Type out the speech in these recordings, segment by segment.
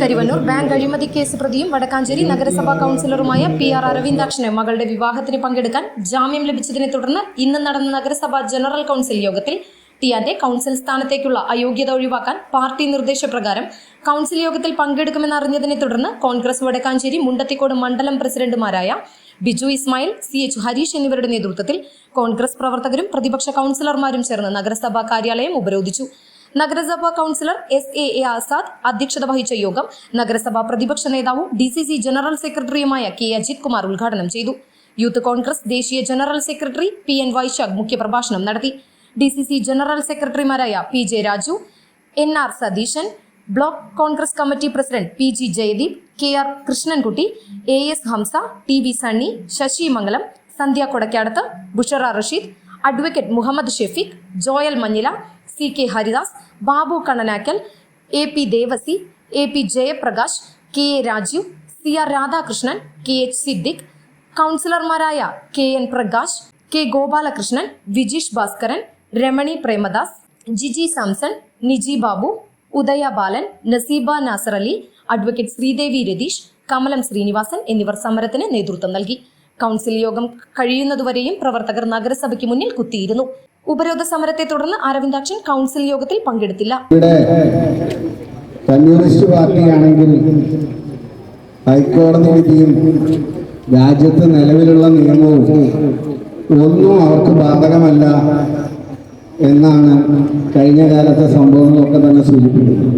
Karuvannur bank അഴിമതി case പ്രതിയും വടക്കാഞ്ചേരി നഗരസഭാ കൌൺസിലറുമായ പി ആർ അരവിന്ദാക്ഷന് മകളുടെ വിവാഹത്തിന് പങ്കെടുക്കാൻ ജാമ്യം ലഭിച്ചതിനെ തുടർന്ന് ഇന്ന് നടന്ന നഗരസഭാ ജനറൽ കൌൺസിൽ യോഗത്തിൽ ടിയാന്റെ കൌൺസിൽ സ്ഥാനത്തേക്കുള്ള അയോഗ്യത ഒഴിവാക്കാൻ പാർട്ടി നിർദ്ദേശപ്രകാരം കൌൺസിൽ യോഗത്തിൽ പങ്കെടുക്കുമെന്നറിഞ്ഞതിനെ തുടർന്ന് കോൺഗ്രസ് വടക്കാഞ്ചേരി മുണ്ടത്തിക്കോട് മണ്ഡലം പ്രസിഡന്റുമാരായ ബിജു ഇസ്മായിൽ സി എച്ച് ഹരീഷ് എന്നിവരുടെ നേതൃത്വത്തിൽ കോൺഗ്രസ് പ്രവർത്തകരും പ്രതിപക്ഷ കൌൺസിലർമാരും ചേർന്ന് നഗരസഭാ കാര്യാലയം ഉപരോധിച്ചു. നഗരസഭാ councillor S A A Azad അധ്യക്ഷത വഹിച്ച യോഗം നഗരസഭാ പ്രതിപക്ഷ നേതാവും ഡി സി സി ജനറൽ സെക്രട്ടറിയുമായ കെ അജിത് കുമാർ ഉദ്ഘാടനം ചെയ്തു. യൂത്ത് കോൺഗ്രസ് ദേശീയ general secretary P N Vaishakh മുഖ്യപ്രഭാഷണം നടത്തി. ഡി സി സി ജനറൽ സെക്രട്ടറിമാരായ P J Raju N R Satheesan block Congress committee president P G Jayadeep K R Krishnankutty A S Hamsa T V Sunny Sasi Mangalam Sandhya Kodakkadath Bushara Rasheed advocate Muhammad Shefeeq Joel Manjila C K Haridas Babu Kannanakkal A P Devasi A P Jayaprakash K A Rajeev C R Radhakrishnan K H Siddique കൗൺസിലർമാരായ K N Prakash K Gopalakrishnan Vijeesh Bhaskaran Ramani Premadas Jiji Samson Niji Babu Udaya Balan Naseeba Nasar Ali advocate Sreedevi Ratheesh Kamalam Srinivasan എന്നിവർ സമരത്തിന് നേതൃത്വം നൽകി. Council യോഗം കഴിയുന്നതുവരെയും പ്രവർത്തകർ നഗരസഭയ്ക്ക് മുന്നിൽ കുത്തിയിരുന്നു. ഉപരോധ സമരത്തെ തുടർന്ന് അരവിന്ദാക്ഷൻ കൗൺസിൽ യോഗത്തിൽ പങ്കെടുത്തില്ല. കമ്മ്യൂണിസ്റ്റ് പാർട്ടിയാണെങ്കിൽ ഹൈക്കോടതി വിധിയും രാജ്യത്ത് നിലവിലുള്ള നിയമവും ഒന്നും അവർക്ക് ബാധകമല്ല എന്നാണ് കഴിഞ്ഞ കാലത്തെ സംഭവങ്ങളൊക്കെ തന്നെ സൂചിപ്പിക്കുന്നത്.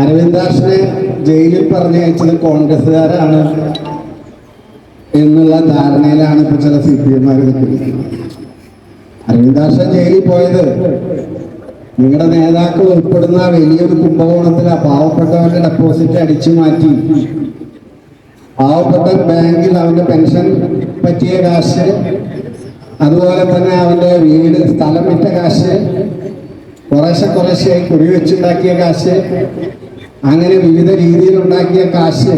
അരവിന്ദാക്ഷനെ ജയിലിൽ പറഞ്ഞയച്ചത് കോൺഗ്രസ്സുകാരാണ് എന്നുള്ള ധാരണയിലാണ് ഇപ്പൊ ചില സി പി എമാർ നിൽക്കുന്നത് അരവിന്ദാക്ഷൻ ജയിലിൽ പോയത്. നിങ്ങളുടെ നേതാക്കൾ ഉൾപ്പെടുന്ന വലിയൊരു കുംഭകോണത്തിലെ പാവപ്പെട്ടവന്റെ ഡെപ്പോസിറ്റ് അടിച്ചു മാറ്റി. പാവപ്പെട്ട ബാങ്കിൽ അവന്റെ പെൻഷൻ പറ്റിയ കാശ് അതുപോലെ തന്നെ അവന്റെ വീട് സ്ഥലം വിറ്റ കാശ് കുറേശ്ശെ കുറേശ്ശെയായി കുറി വെച്ചുണ്ടാക്കിയ കാശ് അങ്ങനെ വിവിധ രീതിയിൽ ഉണ്ടാക്കിയ കാശ്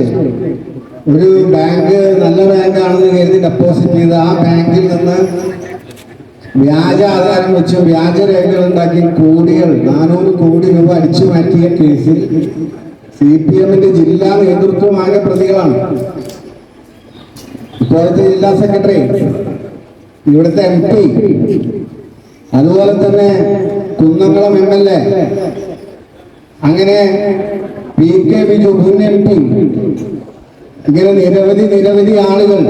ഒരു ബാങ്ക് വ്യാജ ആധാരം വെച്ച് വ്യാജ രേഖകൾ ഉണ്ടാക്കി കോടികൾ നാനൂറ് കോടി രൂപ അടിച്ചു മാറ്റിയ കേസിൽ സി പി എമ്മിന്റെ ജില്ലാ നേതൃത്വം ആകെ പ്രതികളാണ്. ഇപ്പോഴത്തെ ജില്ലാ സെക്രട്ടറി ഇവിടുത്തെ എം പി അതുപോലെ തന്നെ കുന്നംകുളം എം എൽ എ അങ്ങനെ പി കെ ബിജു മുൻ എം പി ഇങ്ങനെ നിരവധി നിരവധി ആളുകൾ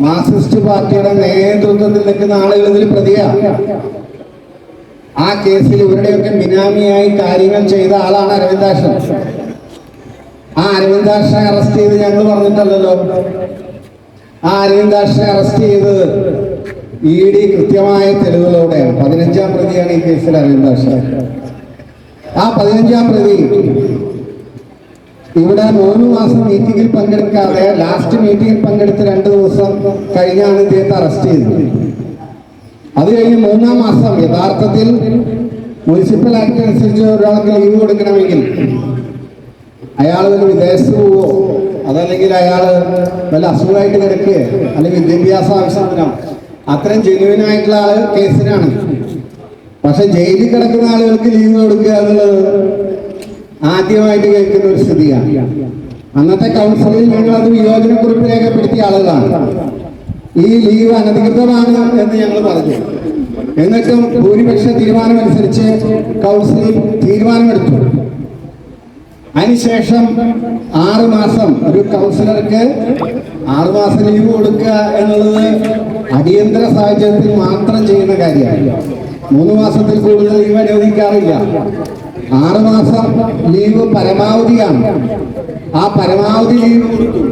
മാർക്സിസ്റ്റ് പാർട്ടിയുടെ നേതൃത്വത്തിൽ നിൽക്കുന്ന ആളുകളിൽ പ്രതിയാ. ആ കേസിൽ ഇവരുടെയൊക്കെ ബിനാമിയായി കാര്യങ്ങൾ ചെയ്ത ആളാണ് അരവിന്ദാക്ഷൻ ആ അരവിന്ദാക്ഷനെ അറസ്റ്റ് ചെയ്ത് ഞങ്ങൾ പറഞ്ഞിട്ടല്ലല്ലോ. ആ അരവിന്ദാക്ഷനെ അറസ്റ്റ് ചെയ്ത് ഇ ഡി കൃത്യമായ തെളിവുകളോടെയാണ് പതിനഞ്ചാം പ്രതിയാണ് ഈ കേസിൽ അരവിന്ദാക്ഷൻ ആ പതിനഞ്ചാം പ്രതി ഇവിടെ മൂന്ന് മാസം മീറ്റിംഗിൽ പങ്കെടുക്കാതെ ലാസ്റ്റ് മീറ്റിംഗിൽ പങ്കെടുത്ത് രണ്ട് ദിവസം കഴിഞ്ഞാണ് ഇദ്ദേഹത്തെ അറസ്റ്റ് ചെയ്തത്. അത് കഴിഞ്ഞ് മൂന്നാം മാസം യഥാർത്ഥത്തിൽ മുനിസിപ്പൽ ആക്ട് അനുസരിച്ച് ഒരാൾക്ക് ലീവ് കൊടുക്കണമെങ്കിൽ അയാൾ വിദേശത്ത് പോവോ? അതല്ലെങ്കിൽ അയാൾ വല്ല അസുഖമായിട്ട് കിടക്കുക അല്ലെങ്കിൽ വിദ്യാഭ്യാസ ആവശ്യത്തിനോ? അത്രയും ജെന്യുവിൻ ആയിട്ടുള്ള ആൾ കേസിനാണ്. പക്ഷെ ജയിലിൽ കിടക്കുന്ന ആളുകൾക്ക് ലീവ് കൊടുക്കുക എന്നുള്ളത് ആദ്യമായിട്ട് കേൾക്കുന്ന ഒരു സ്ഥിതിയാണ്. അന്നത്തെ കൗൺസിലിൽ ഞങ്ങൾ അത് വിയോജനക്കുറിപ്പ് രേഖപ്പെടുത്തിയ ആളുകളാണ്. ഈ ലീവ് അനധികൃതമാണ് എന്ന് ഞങ്ങൾ പറഞ്ഞു. എന്നിട്ടും ഭൂരിപക്ഷ തീരുമാനമനുസരിച്ച് കൗൺസിലിൽ തീരുമാനമെടുത്തു. അതിനുശേഷം ആറ് മാസം ഒരു കൗൺസിലർക്ക് ആറ് മാസം ലീവ് കൊടുക്കുക എന്നുള്ളത് അടിയന്തര സാഹചര്യത്തിൽ മാത്രം ചെയ്യുന്ന കാര്യമാണ്. മൂന്ന് മാസത്തിൽ കൂടുതൽ ലീവ് അനുവദിക്കാറില്ല. ആറ് മാസം ലീവ് പരമാവധിയാണ്. ആ പരമാവധി ലീവ് കൊടുത്തു.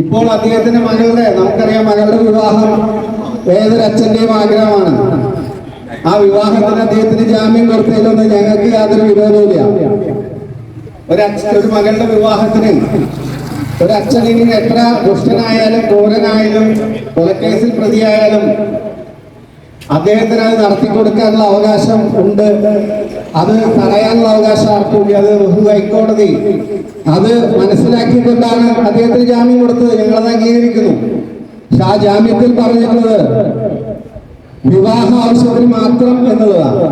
ഇപ്പോൾ അദ്ദേഹത്തിന്റെ മകളുടെ നമുക്കറിയാം മകളുടെ വിവാഹം ഏതൊരു അച്ഛന്റെയും ആഗ്രഹമാണ്. ആ വിവാഹത്തിന് അദ്ദേഹത്തിന് ജാമ്യം കൊടുത്തതിലൊന്നും ഞങ്ങൾക്ക് യാതൊരു വിരോധവുമില്ല. ഒരു അച്ഛൻ മകളുടെ വിവാഹത്തിന് ഒരു അച്ഛനെങ്കിൽ എത്ര ദുഷ്ടനായാലും ക്രൂരനായാലും കൊലക്കേസിൽ പ്രതിയായാലും അദ്ദേഹത്തിന് അത് നടത്തി കൊടുക്കാനുള്ള അവകാശം ഉണ്ട്. അത് തടയാനുള്ള അവകാശം കൂടി അത് ഹൈക്കോടതി. അത് മനസ്സിലാക്കിക്കൊണ്ടാണ് അദ്ദേഹത്തിന് ജാമ്യം കൊടുത്തത്. ഞങ്ങളത് അംഗീകരിക്കുന്നു. പക്ഷെ ആ ജാമ്യത്തിൽ പറഞ്ഞിട്ടുള്ളത് വിവാഹ ആവശ്യത്തിന് മാത്രം എന്നുള്ളതാണ്.